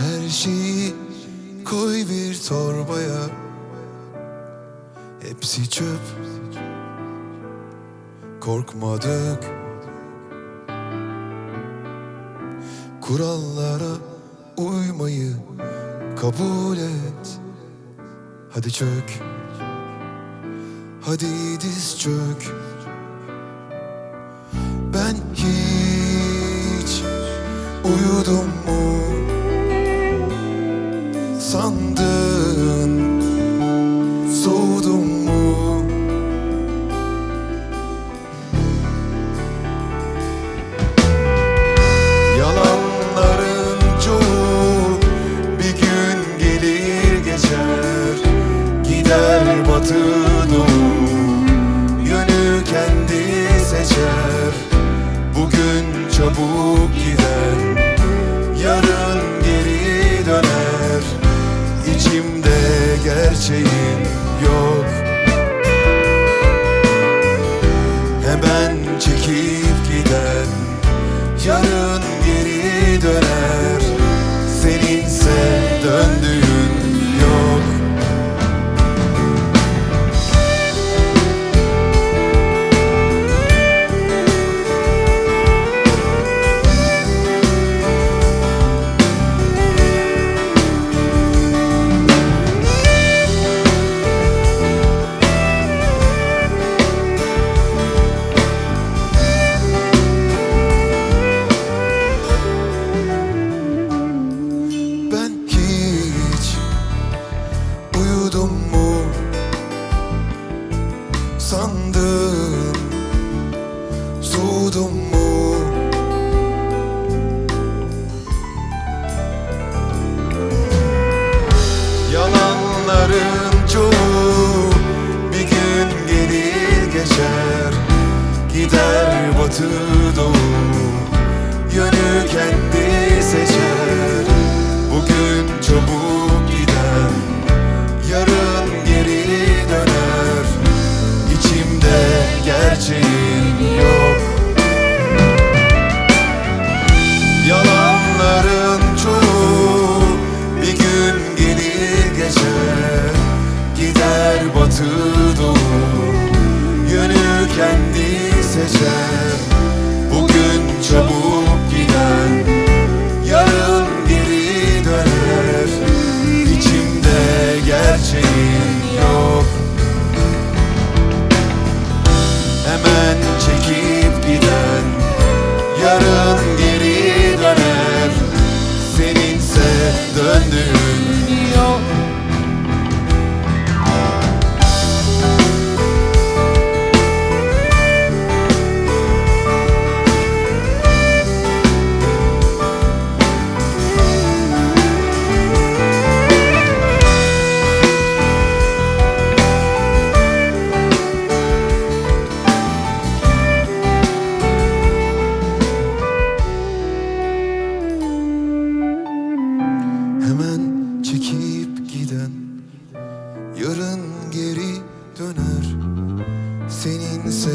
Her şeyi koy bir torbaya. Hepsi çöp. Korkmadık. Kurallara uymayı kabul et. Hadi çök. Hadi diz çök. Ben hiç uyudum sun gerçeğin batı Yönü kendi seçer. Bugün çabuk giden Yarın geri döner. İçimde gerçeğin yok. Yalanların çoğu bir gün gelir geçer. Gider batı doğu Yönü kendi seçer Yarın geri döner. Seninse